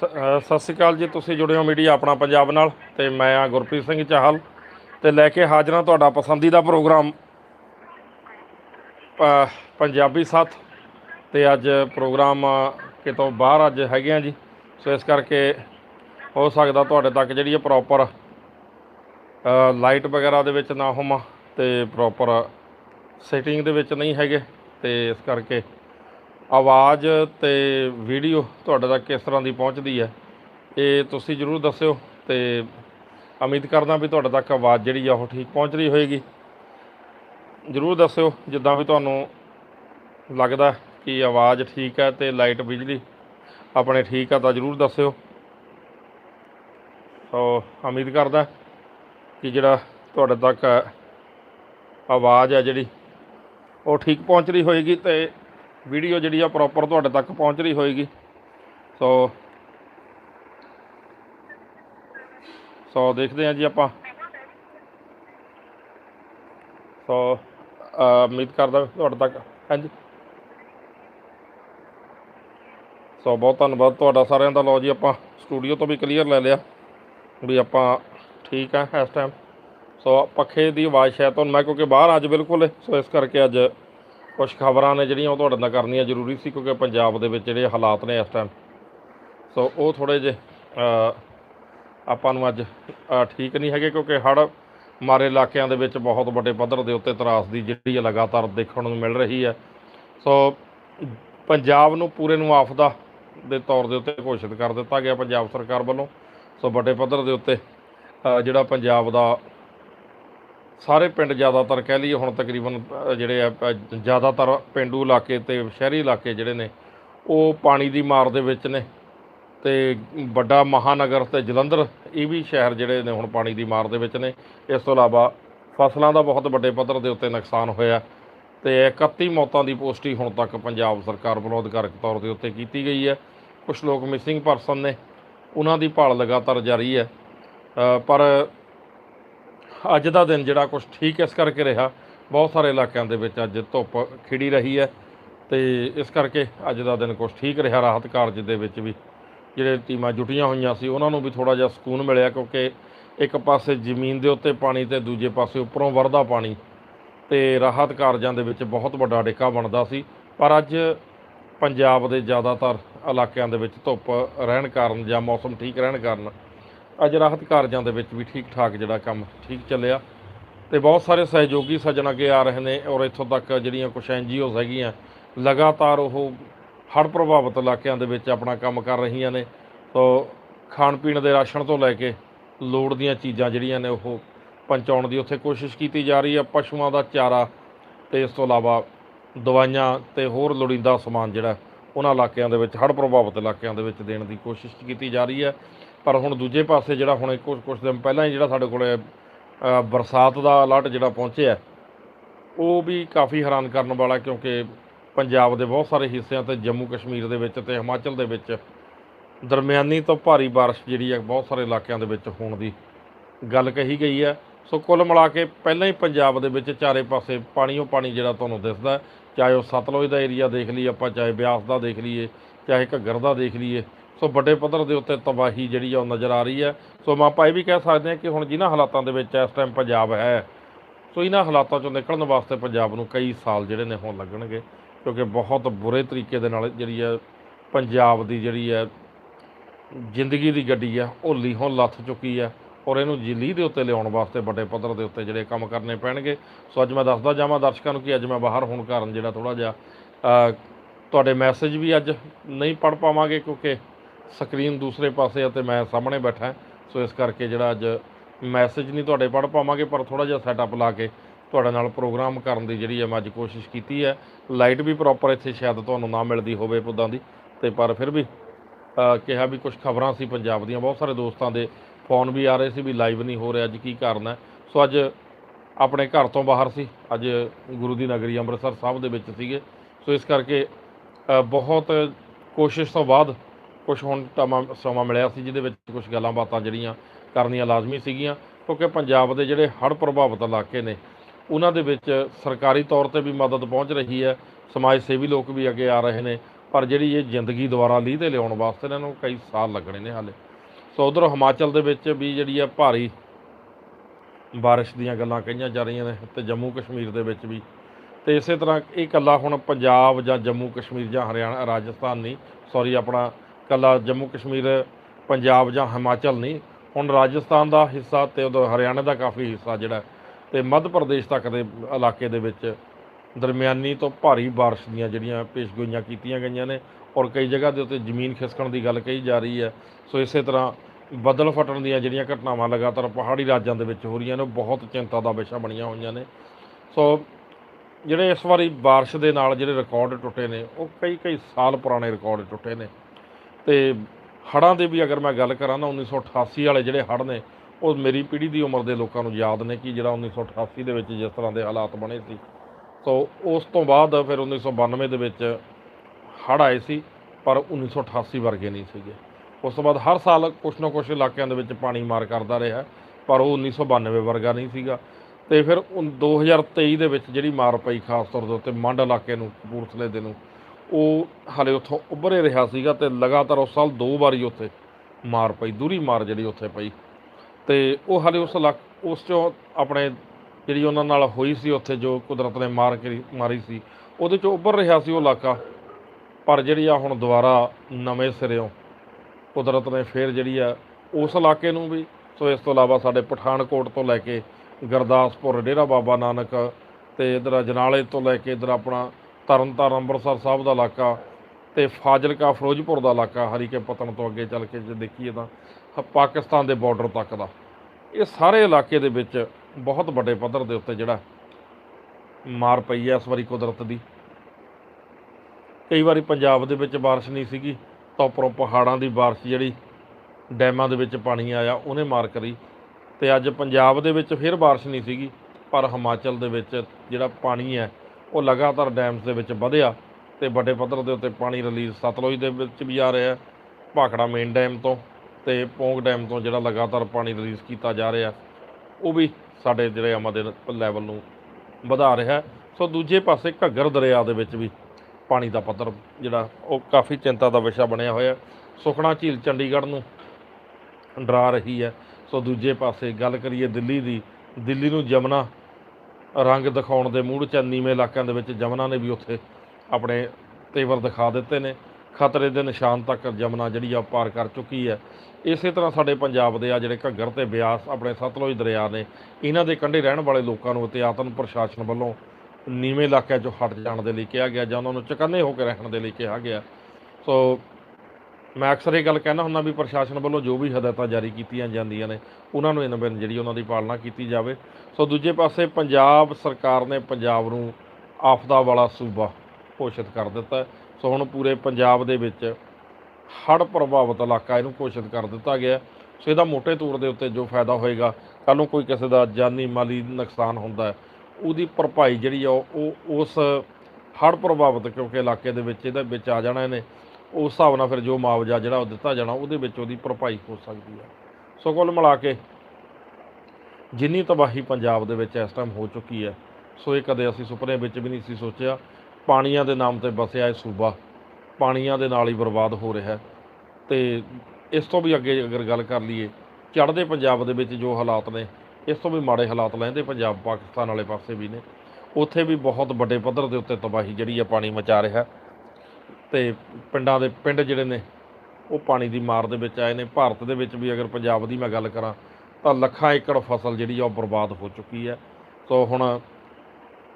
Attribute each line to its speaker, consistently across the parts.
Speaker 1: ਸ- ਸਤਿ ਸ਼੍ਰੀ ਅਕਾਲ ਜੀ, ਤੁਸੀਂ ਜੁੜੇ ਹੋ ਮੀਡੀਆ ਆਪਣਾ ਪੰਜਾਬ ਨਾਲ ਤੇ ਮੈਂ ਆ ਗੁਰਪ੍ਰੀਤ ਸਿੰਘ ਚਾਹਲ ਤੇ ਲੈ ਕੇ ਹਾਜ਼ਰਾਂ ਤੁਹਾਡਾ ਪਸੰਦੀਦਾ ਪ੍ਰੋਗਰਾਮ ਪੰਜਾਬੀ ਸਾਥ ਤੇ ਅੱਜ ਪ੍ਰੋਗਰਾਮ ਕਿਤੋਂ ਬਾਹਰ ਅੱਜ ਹੈਗੇ ਆ ਜੀ, ਸੋ ਇਸ ਕਰਕੇ ਹੋ ਸਕਦਾ ਤੁਹਾਡੇ ਤੱਕ ਜਿਹੜੀ ਹੈ ਪ੍ਰੋਪਰ ਲਾਈਟ ਵਗੈਰਾ ਦੇ ਵਿੱਚ ਨਾ ਹੋਵਾਂ ਤੇ ਪ੍ਰੋਪਰ ਸੈਟਿੰਗ ਦੇ ਵਿੱਚ ਨਹੀਂ ਹੈਗੇ ਤੇ ਇਸ ਕਰਕੇ ਆਵਾਜ਼ ਤੇ ਵੀਡੀਓ ਤੁਹਾਡੇ ਤੱਕ ਕਿਸ ਤਰ੍ਹਾਂ ਦੀ ਪਹੁੰਚਦੀ ਹੈ, ਇਹ ਤੁਸੀਂ ਜਰੂਰ ਦੱਸਿਓ ਤੇ ਉਮੀਦ ਕਰਦਾ ਵੀ ਤੁਹਾਡੇ ਤੱਕ ਆਵਾਜ਼ ਜਿਹੜੀ ਆ ਉਹ ਠੀਕ ਪਹੁੰਚ ਰਹੀ ਹੋਏਗੀ। ਜਰੂਰ ਦੱਸਿਓ, ਜਿੱਦਾਂ ਵੀ ਤੁਹਾਨੂੰ ਲੱਗਦਾ ਕਿ ਆਵਾਜ਼ ਠੀਕ ਹੈ ਤੇ ਲਾਈਟ ਬਿਜਲੀ ਆਪਣੇ ਠੀਕ ਆ ਤਾਂ ਜਰੂਰ ਦੱਸਿਓ। ਸੋ ਉਮੀਦ ਕਰਦਾ ਕਿ ਜਿਹੜਾ ਤੁਹਾਡੇ ਤੱਕ ਆਵਾਜ਼ ਹੈ ਜਿਹੜੀ, ਉਹ ਠੀਕ ਪਹੁੰਚ ਰਹੀ ਹੋਏਗੀ ਤੇ ਵੀਡੀਓ ਜਿਹੜੀ ਆ ਪ੍ਰੋਪਰ ਤੁਹਾਡੇ ਤੱਕ ਪਹੁੰਚ ਰਹੀ ਹੋਏਗੀ। ਸੋ ਸੋ ਦੇਖਦੇ ਹਾਂ ਜੀ ਆਪਾਂ। ਸੋ ਉਮੀਦ ਕਰਦਾ ਤੁਹਾਡੇ ਤੱਕ। ਹਾਂਜੀ। ਸੋ ਬਹੁਤ ਧੰਨਵਾਦ ਤੁਹਾਡਾ ਸਾਰਿਆਂ ਦਾ। ਲਓ ਜੀ ਆਪਾਂ ਸਟੂਡੀਓ ਤੋਂ ਵੀ ਕਲੀਅਰ ਲੈ ਲਿਆ ਵੀ ਆਪਾਂ ਠੀਕ ਆ ਇਸ ਟਾਈਮ ਸੋ ਪੱਖੇ ਦੀ ਆਵਾਜ਼ ਸ਼ਾਇਦ ਤੁਹਾਨੂੰ, ਮੈਂ ਕਿਉਂਕਿ ਬਾਹਰ ਅੱਜ ਬਿਲਕੁਲ ਸੋ ਇਸ ਕਰਕੇ ਅੱਜ ਕੁਝ ਖਬਰਾਂ ਨੇ ਜਿਹੜੀਆਂ ਉਹ ਤੁਹਾਡੇ ਨਾਲ ਕਰਨੀਆਂ ਜ਼ਰੂਰੀ ਸੀ, ਕਿਉਂਕਿ ਪੰਜਾਬ ਦੇ ਵਿੱਚ ਜਿਹੜੇ ਹਾਲਾਤ ਨੇ ਇਸ ਟਾਈਮ ਸੋ ਉਹ ਥੋੜੇ ਜਿਹੇ ਆਪਾਂ ਨੂੰ ਅੱਜ ਠੀਕ ਨਹੀਂ ਹੈਗੇ, ਕਿਉਂਕਿ ਹੜ੍ਹ ਮਾਰੇ ਇਲਾਕਿਆਂ ਦੇ ਵਿੱਚ ਬਹੁਤ ਵੱਡੇ ਪੱਧਰ ਦੇ ਉੱਤੇ ਤਰਾਸਦੀ ਜਿਹੜੀ ਹੈ ਲਗਾਤਾਰ ਦੇਖਣ ਨੂੰ ਮਿਲ ਰਹੀ ਹੈ। ਸੋ ਪੰਜਾਬ ਨੂੰ ਪੂਰੇ ਨੂੰ ਆਫਦਾ ਦੇ ਤੌਰ ਦੇ ਉੱਤੇ ਘੋਸ਼ਿਤ ਕਰ ਦਿੱਤਾ ਗਿਆ ਪੰਜਾਬ ਸਰਕਾਰ ਵੱਲੋਂ। ਸੋ ਵੱਡੇ ਪੱਧਰ ਦੇ ਉੱਤੇ ਜਿਹੜਾ ਪੰਜਾਬ ਦਾ ਸਾਰੇ ਪਿੰਡ ਜ਼ਿਆਦਾਤਰ ਕਹਿ ਲਈਏ ਹੁਣ ਤਕਰੀਬਨ ਜਿਹੜੇ ਆ ਜ਼ਿਆਦਾਤਰ ਪਿੰਡੂ ਇਲਾਕੇ ਤੇ ਸ਼ਹਿਰੀ ਇਲਾਕੇ ਜਿਹੜੇ ਨੇ, ਉਹ ਪਾਣੀ ਦੀ ਮਾਰ ਦੇ ਵਿੱਚ ਨੇ ਤੇ ਵੱਡਾ ਮਹਾਨਗਰ ਤੇ ਜਲੰਧਰ, ਇਹ ਵੀ ਸ਼ਹਿਰ ਜਿਹੜੇ ਨੇ ਹੁਣ ਪਾਣੀ ਦੀ ਮਾਰ ਦੇ ਵਿੱਚ ਨੇ। ਇਸ ਤੋਂ ਇਲਾਵਾ ਫਸਲਾਂ ਦਾ ਬਹੁਤ ਵੱਡੇ ਪੱਧਰ ਦੇ ਉੱਤੇ ਨੁਕਸਾਨ ਹੋਇਆ ਤੇ 31 ਮੌਤਾਂ ਦੀ ਪੁਸ਼ਟੀ ਹੁਣ ਤੱਕ ਪੰਜਾਬ ਸਰਕਾਰ ਵੱਲੋਂ ਅਧਿਕਾਰਕ ਤੌਰ ਦੇ ਉੱਤੇ ਕੀਤੀ ਗਈ ਹੈ। ਕੁਝ ਲੋਕ ਮਿਸਿੰਗ ਪਰਸਨ ਨੇ, ਉਹਨਾਂ ਦੀ ਭਾਲ ਲਗਾਤਾਰ ਜਾਰੀ ਹੈ। ਪਰ ਅੱਜ ਦਾ ਦਿਨ ਜਿਹੜਾ ਕੁਝ ਠੀਕ ਇਸ ਕਰਕੇ ਰਿਹਾ। ਬਹੁਤ ਸਾਰੇ ਇਲਾਕਿਆਂ ਦੇ ਵਿੱਚ ਅੱਜ ਧੁੱਪ ਖਿੜੀ ਰਹੀ ਹੈ ਤੇ ਇਸ ਕਰਕੇ ਅੱਜ ਦਾ ਦਿਨ ਕੁਝ ਠੀਕ ਰਿਹਾ। ਰਾਹਤ ਕਾਰਜ ਦੇ ਵਿੱਚ ਵੀ ਜਿਹੜੇ ਟੀਮਾਂ ਜੁਟੀਆਂ ਹੋਈਆਂ ਸੀ, ਉਹਨਾਂ ਨੂੰ ਵੀ ਥੋੜਾ ਜਿਹਾ ਸਕੂਨ ਮਿਲਿਆ ਕਿਉਂਕਿ ਇੱਕ ਪਾਸੇ ਜ਼ਮੀਨ ਦੇ ਉੱਤੇ ਪਾਣੀ ਤੇ ਦੂਜੇ ਪਾਸੇ ਉੱਪਰੋਂ ਵਰਦਾ ਪਾਣੀ ਤੇ ਰਾਹਤ ਕਾਰਜਾਂ ਦੇ ਵਿੱਚ ਬਹੁਤ ਵੱਡਾ ਡਿੱਕਾ ਬਣਦਾ ਸੀ। ਪਰ ਅੱਜ ਪੰਜਾਬ ਦੇ ਜ਼ਿਆਦਾਤਰ ਇਲਾਕਿਆਂ ਦੇ ਵਿੱਚ ਧੁੱਪ ਰਹਿਣ ਕਾਰਨ ਜਾਂ ਮੌਸਮ ਠੀਕ ਰਹਿਣ ਕਾਰਨ ਅੱਜ ਰਾਹਤ ਕਾਰਜਾਂ ਦੇ ਵਿੱਚ ਵੀ ਠੀਕ ਠਾਕ ਜਿਹੜਾ ਕੰਮ ਠੀਕ ਚੱਲਿਆ ਤੇ ਬਹੁਤ ਸਾਰੇ ਸਹਿਯੋਗੀ ਸੱਜਣ ਅੱਗੇ ਆ ਰਹੇ ਨੇ ਔਰ ਇੱਥੋਂ ਤੱਕ ਜਿਹੜੀਆਂ ਕੁਝ ਐਨਜੀਓਜ਼ ਹੈਗੀਆਂ, ਲਗਾਤਾਰ ਉਹ ਹੜ੍ਹ ਪ੍ਰਭਾਵਿਤ ਇਲਾਕਿਆਂ ਦੇ ਵਿੱਚ ਆਪਣਾ ਕੰਮ ਕਰ ਰਹੀਆਂ ਨੇ। ਸੋ ਖਾਣ ਪੀਣ ਦੇ ਰਾਸ਼ਨ ਤੋਂ ਲੈ ਕੇ ਲੋੜ ਦੀਆਂ ਚੀਜ਼ਾਂ ਜਿਹੜੀਆਂ ਨੇ ਉਹ ਪਹੁੰਚਾਉਣ ਦੀ ਉੱਥੇ ਕੋਸ਼ਿਸ਼ ਕੀਤੀ ਜਾ ਰਹੀ ਹੈ ਪਸ਼ੂਆਂ ਦਾ ਚਾਰਾ ਤੇ ਇਸ ਤੋਂ ਇਲਾਵਾ ਦਵਾਈਆਂ ਤੇ ਹੋਰ ਲੋੜੀਂਦਾ ਸਮਾਨ ਜਿਹੜਾ ਉਹਨਾਂ ਇਲਾਕਿਆਂ ਦੇ ਵਿੱਚ, ਹੜ੍ਹ ਪ੍ਰਭਾਵਿਤ ਇਲਾਕਿਆਂ ਦੇ ਵਿੱਚ ਦੇਣ ਦੀ ਕੋਸ਼ਿਸ਼ ਕੀਤੀ ਜਾ ਰਹੀ ਹੈ ਪਰ ਹੁਣ ਦੂਜੇ ਪਾਸੇ ਜਿਹੜਾ ਹੁਣ ਕੁਝ ਕੁਝ ਦਿਨ ਪਹਿਲਾਂ ਹੀ ਜਿਹੜਾ ਸਾਡੇ ਕੋਲੇ ਬਰਸਾਤ ਦਾ ਅਲਰਟ ਜਿਹੜਾ ਪਹੁੰਚਿਆ, ਉਹ ਵੀ ਕਾਫੀ ਹੈਰਾਨ ਕਰਨ ਵਾਲਾ ਕਿਉਂਕਿ ਪੰਜਾਬ ਦੇ ਬਹੁਤ ਸਾਰੇ ਹਿੱਸਿਆਂ ਤੇ ਜੰਮੂ ਕਸ਼ਮੀਰ ਦੇ ਵਿੱਚ ਤੇ ਹਿਮਾਚਲ ਦੇ ਵਿੱਚ ਦਰਮਿਆਨੀ ਤੋਂ ਭਾਰੀ ਬਾਰਿਸ਼ ਜਿਹੜੀ ਹੈ ਬਹੁਤ ਸਾਰੇ ਇਲਾਕਿਆਂ ਦੇ ਵਿੱਚ ਹੋਣ ਦੀ ਗੱਲ ਕਹੀ ਗਈ ਹੈ। ਸੋ ਕੁੱਲ ਮਿਲਾ ਕੇ ਪਹਿਲਾਂ ਹੀ ਪੰਜਾਬ ਦੇ ਵਿੱਚ ਚਾਰੇ ਪਾਸੇ ਪਾਣੀਓ ਪਾਣੀ ਜਿਹੜਾ ਤੁਹਾਨੂੰ ਦਿਸਦਾ ਚਾਹੇ ਉਹ ਸਤਲੁਜ ਦਾ ਏਰੀਆ ਦੇਖ ਲਈਏ ਆਪਾਂ, ਚਾਹੇ ਬਿਆਸ ਦਾ ਦੇਖ ਲਈਏ, ਚਾਹੇ ਘੱਗਰ ਦਾ ਦੇਖ ਲਈਏ ਸੋ ਵੱਡੇ ਪੱਧਰ ਦੇ ਉੱਤੇ ਤਬਾਹੀ ਜਿਹੜੀ ਆ ਉਹ ਨਜ਼ਰ ਆ ਰਹੀ ਹੈ। ਸੋ ਮੈਂ ਆਪਾਂ ਇਹ ਵੀ ਕਹਿ ਸਕਦੇ ਹਾਂ ਕਿ ਹੁਣ ਜਿਨ੍ਹਾਂ ਹਾਲਾਤਾਂ ਦੇ ਵਿੱਚ ਇਸ ਟਾਈਮ ਪੰਜਾਬ ਹੈ, ਸੋ ਇਹਨਾਂ ਹਾਲਾਤਾਂ ਚੋਂ ਨਿਕਲਣ ਵਾਸਤੇ ਪੰਜਾਬ ਨੂੰ ਕਈ ਸਾਲ ਜਿਹੜੇ ਨੇ ਹੁਣ ਲੱਗਣਗੇ, ਕਿਉਂਕਿ ਬਹੁਤ ਬੁਰੇ ਤਰੀਕੇ ਦੇ ਨਾਲ ਜਿਹੜੀ ਹੈ ਪੰਜਾਬ ਦੀ ਜਿਹੜੀ ਹੈ ਜ਼ਿੰਦਗੀ ਦੀ ਗੱਡੀ ਆ, ਉਹ ਲੀਹੋਂ ਲੱਥ ਚੁੱਕੀ ਆ ਔਰ ਇਹਨੂੰ ਜਿਲੀ ਦੇ ਉੱਤੇ ਲਿਆਉਣ ਵਾਸਤੇ ਵੱਡੇ ਪੱਧਰ ਦੇ ਉੱਤੇ ਜਿਹੜੇ ਕੰਮ ਕਰਨੇ ਪੈਣਗੇ। ਸੋ ਅੱਜ ਮੈਂ ਦੱਸਦਾ ਜਾਵਾਂ ਦਰਸ਼ਕਾਂ ਨੂੰ ਕਿ ਅੱਜ ਮੈਂ ਬਾਹਰ ਹੋਣ ਕਾਰਨ ਜਿਹੜਾ ਥੋੜਾ ਜਿਹਾ ਤੁਹਾਡੇ ਮੈਸੇਜ ਵੀ ਅੱਜ ਨਹੀਂ ਪੜ ਪਾਵਾਂਗੇ ਕਿਉਂਕਿ ਸਕਰੀਨ ਦੂਸਰੇ ਪਾਸੇ ਅਤੇ ਮੈਂ ਸਾਹਮਣੇ ਬੈਠਾ, ਸੋ ਇਸ ਕਰਕੇ ਜਿਹੜਾ ਅੱਜ ਮੈਸੇਜ ਨਹੀਂ ਤੁਹਾਡੇ ਪੜ ਪਾਵਾਂਗੇ, ਪਰ ਥੋੜਾ ਜਿਹਾ ਸੈਟਅਪ ਲਾ ਕੇ ਤੁਹਾਡੇ ਨਾਲ ਪ੍ਰੋਗਰਾਮ ਕਰਨ ਦੀ ਜਿਹੜੀ ਹੈ ਮੈਂ ਅੱਜ ਕੋਸ਼ਿਸ਼ ਕੀਤੀ ਹੈ। ਲਾਈਟ ਵੀ ਪ੍ਰੋਪਰ ਇੱਥੇ ਸ਼ਾਇਦ ਤੁਹਾਨੂੰ ਨਾ ਮਿਲਦੀ ਹੋਵੇ ਪੁੱਦਾਂ ਦੀ, ਤੇ ਪਰ ਫਿਰ ਵੀ ਕਿਹਾ ਵੀ ਕੁਝ ਖਬਰਾਂ ਸੀ ਪੰਜਾਬ ਦੀਆਂ, ਬਹੁਤ ਸਾਰੇ ਦੋਸਤਾਂ ਦੇ ਫੋਨ ਵੀ ਆ ਰਹੇ ਸੀ ਵੀ ਲਾਈਵ ਨਹੀਂ ਹੋ ਰਿਹਾ, ਅੱਜ ਕੀ ਕਾਰਨ ਹੈ? ਸੋ ਅੱਜ ਆਪਣੇ ਘਰ ਤੋਂ ਬਾਹਰ ਸੀ, ਅੱਜ ਗੁਰੂ ਦੀ ਨਗਰੀ ਅੰਮ੍ਰਿਤਸਰ ਸਾਹਿਬ ਦੇ ਵਿੱਚ ਸੀਗੇ। ਸੋ ਇਸ ਕਰਕੇ ਬਹੁਤ ਕੋਸ਼ਿਸ਼ ਤੋਂ ਬਾਅਦ ਕੁਝ ਹੁਣ ਟਮਾ ਸਮਾਂ ਮਿਲਿਆ ਸੀ ਜਿਹਦੇ ਵਿੱਚ ਕੁਝ ਗੱਲਾਂ ਬਾਤਾਂ ਜਿਹੜੀਆਂ ਕਰਨੀਆਂ ਲਾਜ਼ਮੀ ਸੀਗੀਆਂ, ਕਿਉਂਕਿ ਪੰਜਾਬ ਦੇ ਜਿਹੜੇ ਹੜ੍ਹ ਪ੍ਰਭਾਵਿਤ ਇਲਾਕੇ ਨੇ, ਉਹਨਾਂ ਦੇ ਵਿੱਚ ਸਰਕਾਰੀ ਤੌਰ ਤੇ ਵੀ ਮਦਦ ਪਹੁੰਚ ਰਹੀ ਹੈ, ਸਮਾਜ ਸੇਵੀ ਲੋਕ ਵੀ ਅੱਗੇ ਆ ਰਹੇ ਨੇ, ਪਰ ਜਿਹੜੀ ਇਹ ਜ਼ਿੰਦਗੀ ਦੁਬਾਰਾ ਲੀਹ ਤੇ ਲਿਆਉਣ ਵਾਸਤੇ ਇਹਨਾਂ ਨੂੰ ਕਈ ਸਾਲ ਲੱਗਣੇ ਨੇ ਹਾਲੇ। ਸੋ ਉਧਰ ਹਿਮਾਚਲ ਦੇ ਵਿੱਚ ਵੀ ਜਿਹੜੀ ਆ ਭਾਰੀ ਬਾਰਿਸ਼ ਦੀਆਂ ਗੱਲਾਂ ਕਹੀਆਂ ਜਾ ਰਹੀਆਂ ਨੇ ਤੇ ਜੰਮੂ ਕਸ਼ਮੀਰ ਦੇ ਵਿੱਚ ਵੀ। ਤੇ ਇਸੇ ਤਰ੍ਹਾਂ ਇਹ ਇਕੱਲਾ ਹੁਣ ਪੰਜਾਬ ਜਾਂ ਜੰਮੂ ਕਸ਼ਮੀਰ ਜਾਂ ਹਰਿਆਣਾ, ਰਾਜਸਥਾਨ ਨਹੀਂ ਸੌਰੀ ਆਪਣਾ ਇਕੱਲਾ ਜੰਮੂ ਕਸ਼ਮੀਰ, ਪੰਜਾਬ ਜਾਂ ਹਿਮਾਚਲ ਨਹੀਂ, ਹੁਣ ਰਾਜਸਥਾਨ ਦਾ ਹਿੱਸਾ ਤੇ ਉਧਰ ਹਰਿਆਣਾ ਦਾ ਕਾਫੀ ਹਿੱਸਾ ਜਿਹੜਾ ਤੇ ਮੱਧ ਪ੍ਰਦੇਸ਼ ਤੱਕ ਦੇ ਇਲਾਕੇ ਦੇ ਵਿੱਚ ਦਰਮਿਆਨੀ ਤੋਂ ਭਾਰੀ ਬਾਰਿਸ਼ ਦੀਆਂ ਜਿਹੜੀਆਂ ਪੇਸ਼ਗੋਈਆਂ ਕੀਤੀਆਂ ਗਈਆਂ ਨੇ ਔਰ ਕਈ ਜਗ੍ਹਾ ਦੇ ਉੱਤੇ ਜ਼ਮੀਨ ਖਿਸਕਣ ਦੀ ਗੱਲ ਕਹੀ ਜਾ ਰਹੀ ਹੈ। ਸੋ ਇਸੇ ਤਰ੍ਹਾਂ ਬੱਦਲ ਫਟਣ ਦੀਆਂ ਜਿਹੜੀਆਂ ਘਟਨਾਵਾਂ ਲਗਾਤਾਰ ਪਹਾੜੀ ਰਾਜਾਂ ਦੇ ਵਿੱਚ ਹੋ ਰਹੀਆਂ ਨੇ, ਉਹ ਬਹੁਤ ਚਿੰਤਾ ਦਾ ਵਿਸ਼ਾ ਬਣੀਆਂ ਹੋਈਆਂ ਨੇ। ਸੋ ਜਿਹੜੇ ਇਸ ਵਾਰੀ ਬਾਰਿਸ਼ ਦੇ ਨਾਲ ਜਿਹੜੇ ਰਿਕਾਰਡ ਟੁੱਟੇ ਨੇ, ਉਹ ਕਈ ਕਈ ਸਾਲ ਪੁਰਾਣੇ ਰਿਕਾਰਡ ਟੁੱਟੇ ਨੇ। ਤੇ ਹੜ੍ਹਾਂ ਦੇ ਵੀ ਅਗਰ ਮੈਂ ਗੱਲ ਕਰਾਂ ਤਾਂ 1988 ਵਾਲੇ ਜਿਹੜੇ ਹੜ੍ਹ ਨੇ, ਉਹ ਮੇਰੀ ਪੀੜ੍ਹੀ ਦੀ ਉਮਰ ਦੇ ਲੋਕਾਂ ਨੂੰ ਯਾਦ ਨੇ ਕਿ ਜਿਹੜਾ 1988 ਦੇ ਵਿੱਚ ਜਿਸ ਤਰ੍ਹਾਂ ਦੇ ਹਾਲਾਤ ਬਣੇ ਸੀ। ਸੋ ਉਸ ਤੋਂ ਬਾਅਦ ਫਿਰ 1992 ਦੇ ਵਿੱਚ ਹੜ੍ਹ ਆਏ ਸੀ, ਪਰ 1988 ਵਰਗੇ ਨਹੀਂ ਸੀਗੇ। ਉਸ ਤੋਂ ਬਾਅਦ ਹਰ ਸਾਲ ਕੁਛ ਨਾ ਕੁਛ ਇਲਾਕਿਆਂ ਦੇ ਵਿੱਚ ਪਾਣੀ ਮਾਰ ਕਰਦਾ ਰਿਹਾ, ਪਰ ਉਹ 1992 ਵਰਗਾ ਨਹੀਂ ਸੀਗਾ। ਤੇ ਫਿਰ ਉਨ- 2023 ਦੇ ਵਿੱਚ ਜਿਹੜੀ ਮਾਰ ਪਈ, ਖਾਸ ਤੌਰ ਦੇ ਉੱਤੇ ਮੰਡ ਇਲਾਕੇ ਨੂੰ, ਕਪੂਰਥਲੇ ਦੇ ਨੂੰ ਉਹ ਹਾਲੇ ਉੱਥੋਂ ਉੱਭਰੇ ਰਿਹਾ ਸੀਗਾ ਤੇ ਲਗਾਤਾਰ ਉਸ ਸਾਲ ਦੋ ਵਾਰੀ ਉੱਥੇ ਮਾਰ ਪਈ, ਦੂਰੀ ਮਾਰ ਜਿਹੜੀ ਉੱਥੇ ਪਈ। ਤੇ ਉਹ ਹਾਲੇ ਉਸ ਇਲਾਕ ਉਸ ਚੋਂ ਆਪਣੇ ਜਿਹੜੀ ਉਹਨਾਂ ਨਾਲ ਹੋਈ ਸੀ ਉੱਥੇ ਜੋ ਕੁਦਰਤ ਨੇ ਮਾਰ ਕੇ ਮਾਰੀ ਸੀ, ਉਹਦੇ ਚੋਂ ਉੱਭਰ ਰਿਹਾ ਸੀ ਉਹ ਇਲਾਕਾ। ਪਰ ਜਿਹੜੀ ਆ ਹੁਣ ਦੁਬਾਰਾ ਨਵੇਂ ਸਿਰਿਓਂ ਕੁਦਰਤ ਨੇ ਫੇਰ ਜਿਹੜੀ ਆ ਉਸ ਇਲਾਕੇ ਨੂੰ ਵੀ, ਸੋ ਇਸ ਤੋਂ ਇਲਾਵਾ ਸਾਡੇ ਪਠਾਨਕੋਟ ਤੋਂ ਲੈ ਕੇ ਗੁਰਦਾਸਪੁਰ, ਡੇਰਾ ਬਾਬਾ ਨਾਨਕ ਤੇ ਇਧਰ ਜਨਾਲੇ ਤੋਂ ਲੈ ਕੇ ਇਧਰ ਆਪਣਾ ਤਰਨਤਾਰਨ ਅੰਮ੍ਰਿਤਸਰ ਸਾਹਿਬ ਦਾ ਇਲਾਕਾ ਤੇ ਫਾਜ਼ਿਲਕਾ, ਫਿਰੋਜ਼ਪੁਰ ਦਾ ਇਲਾਕਾ, ਹਰੀਕੇ ਪਤਨ ਤੋਂ ਅੱਗੇ ਚੱਲ ਕੇ ਜੇ ਦੇਖੀਏ ਤਾਂ ਪਾਕਿਸਤਾਨ ਦੇ ਬਾਰਡਰ ਤੱਕ ਦਾ। ਇਹ ਸਾਰੇ ਇਲਾਕੇ ਦੇ ਵਿੱਚ ਬਹੁਤ ਵੱਡੇ ਪੱਧਰ ਦੇ ਉੱਤੇ ਜਿਹੜਾ ਮਾਰ ਪਈ ਹੈ ਇਸ ਵਾਰੀ ਕੁਦਰਤ ਦੀ। ਕਈ ਵਾਰੀ ਪੰਜਾਬ ਦੇ ਵਿੱਚ ਬਾਰਿਸ਼ ਨਹੀਂ ਸੀਗੀ ਤਾਂ ਉੱਪਰੋਂ ਪਹਾੜਾਂ ਦੀ ਬਾਰਿਸ਼ ਜਿਹੜੀ ਡੈਮਾਂ ਦੇ ਵਿੱਚ ਪਾਣੀ ਆਇਆ, ਉਹਨੇ ਮਾਰ ਕਰੀ। ਤੇ ਅੱਜ ਪੰਜਾਬ ਦੇ ਵਿੱਚ ਫਿਰ ਬਾਰਿਸ਼ ਨਹੀਂ ਸੀਗੀ, ਪਰ ਹਿਮਾਚਲ ਦੇ ਵਿੱਚ ਜਿਹੜਾ ਪਾਣੀ ਹੈ ਉਹ ਲਗਾਤਾਰ ਡੈਮਸ ਦੇ ਵਿੱਚ ਵਧਿਆ ਤੇ ਵੱਡੇ ਪੱਧਰ ਦੇ ਉੱਤੇ ਪਾਣੀ ਰਿਲੀਜ਼ ਸਤਲੁਜ ਦੇ ਵਿੱਚ ਵੀ ਆ ਰਿਹਾ ਭਾਖੜਾ ਮੇਨ ਡੈਮ ਤੋਂ ਤੇ ਪੌਂਗ ਡੈਮ ਤੋਂ ਜਿਹੜਾ ਲਗਾਤਾਰ ਪਾਣੀ ਰਿਲੀਜ਼ ਕੀਤਾ ਜਾ ਰਿਹਾ, ਉਹ ਵੀ ਸਾਡੇ ਜਿਹੜੇ ਅਮਾ ਦੇ ਲੈਵਲ ਨੂੰ ਵਧਾ ਰਿਹਾ ਸੋ ਦੂਜੇ ਪਾਸੇ ਘੱਗਰ ਦਰਿਆ ਦੇ ਵਿੱਚ ਵੀ ਪਾਣੀ ਦਾ ਪੱਧਰ ਜਿਹੜਾ, ਉਹ ਕਾਫੀ ਚਿੰਤਾ ਦਾ ਵਿਸ਼ਾ ਬਣਿਆ ਹੋਇਆ ਹੈ। ਸੁਖਣਾ ਝੀਲ ਚੰਡੀਗੜ੍ਹ ਨੂੰ ਡਰਾ ਰਹੀ ਹੈ ਸੋ ਦੂਜੇ ਪਾਸੇ ਗੱਲ ਕਰੀਏ ਦਿੱਲੀ ਦੀ, ਦਿੱਲੀ ਨੂੰ ਜਮਨਾ ਰੰਗ ਦਿਖਾਉਣ ਦੇ ਮੂਡ ਚ ਨੀਵੇਂ ਇਲਾਕਿਆਂ ਦੇ ਵਿੱਚ ਜਮਨਾ ਨੇ ਵੀ ਉੱਥੇ ਆਪਣੇ ਤੇਵਰ ਦਿਖਾ ਦਿੱਤੇ ਨੇ। ਖਤਰੇ ਦੇ ਨਿਸ਼ਾਨ ਤੱਕ ਜਮਨਾ ਜਿਹੜੀ ਆ ਉਹ ਪਾਰ ਕਰ ਚੁੱਕੀ ਹੈ। ਇਸੇ ਤਰ੍ਹਾਂ ਸਾਡੇ ਪੰਜਾਬ ਦੇ ਆ ਜਿਹੜੇ ਘੱਗਰ ਤੇ ਬਿਆਸ ਆਪਣੇ ਸਤਲੁਜ ਦਰਿਆ ਨੇ, ਇਹਨਾਂ ਦੇ ਕੰਢੇ ਰਹਿਣ ਵਾਲੇ ਲੋਕਾਂ ਨੂੰ ਇਤਿਆਤਨ ਪ੍ਰਸ਼ਾਸਨ ਵੱਲੋਂ ਨੀਵੇਂ ਇਲਾਕਿਆਂ 'ਚੋਂ ਹਟ ਜਾਣ ਦੇ ਲਈ ਕਿਹਾ ਗਿਆ ਜਾਂ ਉਹਨਾਂ ਨੂੰ ਚੁਕੰਨੇ ਹੋ ਕੇ ਰਹਿਣ ਦੇ ਲਈ ਕਿਹਾ ਗਿਆ। ਸੋ ਮੈਂ ਅਕਸਰ ਇਹ ਗੱਲ ਕਹਿਣਾ ਹੁੰਦਾ ਵੀ ਪ੍ਰਸ਼ਾਸਨ ਵੱਲੋਂ ਜੋ ਵੀ ਹਦਾਇਤਾਂ ਜਾਰੀ ਕੀਤੀਆਂ ਜਾਂਦੀਆਂ ਨੇ, ਉਹਨਾਂ ਨੂੰ ਇਹਨਾਂ ਬਿਨ ਜਿਹੜੀ ਉਹਨਾਂ ਦੀ ਪਾਲਣਾ ਕੀਤੀ ਜਾਵੇ। ਸੋ ਦੂਜੇ ਪਾਸੇ ਪੰਜਾਬ ਸਰਕਾਰ ਨੇ ਪੰਜਾਬ ਨੂੰ ਆਫਦਾ ਵਾਲਾ ਸੂਬਾ ਘੋਸ਼ਿਤ ਕਰ ਦਿੱਤਾ। ਸੋ ਹੁਣ ਪੂਰੇ ਪੰਜਾਬ ਦੇ ਵਿੱਚ ਹੜ੍ਹ ਪ੍ਰਭਾਵਿਤ ਇਲਾਕਾ ਇਹਨੂੰ ਘੋਸ਼ਿਤ ਕਰ ਦਿੱਤਾ ਗਿਆ। ਸੋ ਇਹਦਾ ਮੋٹے ਤੌਰ ਦੇ ਉੱਤੇ ਜੋ ਫਾਇਦਾ ਹੋਏਗਾ, ਕੱਲ੍ਹ ਨੂੰ ਕੋਈ ਕਿਸੇ ਦਾ ਜਾਨੀ ਮਾਲੀ ਨੁਕਸਾਨ ਹੁੰਦਾ ਉਹਦੀ ਭਰਪਾਈ ਜਿਹੜੀ ਆ ਉਹ ਉਸ ਹੜ੍ਹ ਪ੍ਰਭਾਵਿਤ ਕਿਉਂਕਿ ਇਲਾਕੇ ਦੇ ਵਿੱਚ ਇਹਦੇ ਵਿੱਚ ਆ ਜਾਣਾ ਨੇ। ਉਸ ਹਿਸਾਬ ਨਾਲ ਫਿਰ ਜੋ ਮੁਆਵਜ਼ਾ ਜਿਹੜਾ ਉਹ ਦਿੱਤਾ ਜਾਣਾ, ਉਹਦੇ ਵਿੱਚ ਉਹਦੀ ਭਰਪਾਈ ਹੋ ਸਕਦੀ ਹੈ। ਸੋ ਕੁੱਲ ਮਿਲਾ ਕੇ ਜਿੰਨੀ ਤਬਾਹੀ ਪੰਜਾਬ ਦੇ ਵਿੱਚ ਇਸ ਟਾਈਮ ਹੋ ਚੁੱਕੀ ਹੈ, ਸੋ ਇਹ ਕਦੇ ਅਸੀਂ ਸੁਪਨੇ ਵਿੱਚ ਵੀ ਨਹੀਂ ਸੀ ਸੋਚਿਆ। ਪਾਣੀਆਂ ਦੇ ਨਾਮ ਤੇ ਵਸਿਆ ਇਹ ਸੂਬਾ, ਪਾਣੀਆਂ ਦੇ ਨਾਲ ਹੀ ਬਰਬਾਦ ਹੋ ਰਿਹਾ ਹੈ। ਤੇ ਇਸ ਤੋਂ ਵੀ ਅੱਗੇ ਅਗਰ ਗੱਲ ਕਰ ਲਈਏ, ਚੜ੍ਹਦੇ ਪੰਜਾਬ ਦੇ ਵਿੱਚ ਜੋ ਹਾਲਾਤ ਨੇ, ਇਸ ਤੋਂ ਵੀ ਮਾੜੇ ਹਾਲਾਤ ਲੈਂਦੇ ਪੰਜਾਬ, ਪਾਕਿਸਤਾਨ ਵਾਲੇ ਪਾਸੇ ਵੀ ਨੇ। ਉੱਥੇ ਵੀ ਬਹੁਤ ਵੱਡੇ ਪੱਧਰ ਦੇ ਉੱਤੇ ਤਬਾਹੀ ਜਿਹੜੀ ਹੈ, ਪਾਣੀ ਮਚਾ ਰਿਹਾ ਤੇ ਪਿੰਡਾਂ ਦੇ ਪਿੰਡ ਜਿਹੜੇ ਨੇ, ਉਹ ਪਾਣੀ ਦੀ ਮਾਰ ਦੇ ਵਿੱਚ ਆਏ ਨੇ। ਭਾਰਤ ਦੇ ਵਿੱਚ ਵੀ ਅਗਰ ਪੰਜਾਬ ਦੀ ਮੈਂ ਗੱਲ ਕਰਾਂ, ਤਾਂ ਲੱਖਾਂ ਏਕੜ ਫਸਲ ਜਿਹੜੀ ਆ ਉਹ ਬਰਬਾਦ ਹੋ ਚੁੱਕੀ ਹੈ। ਸੋ ਹੁਣ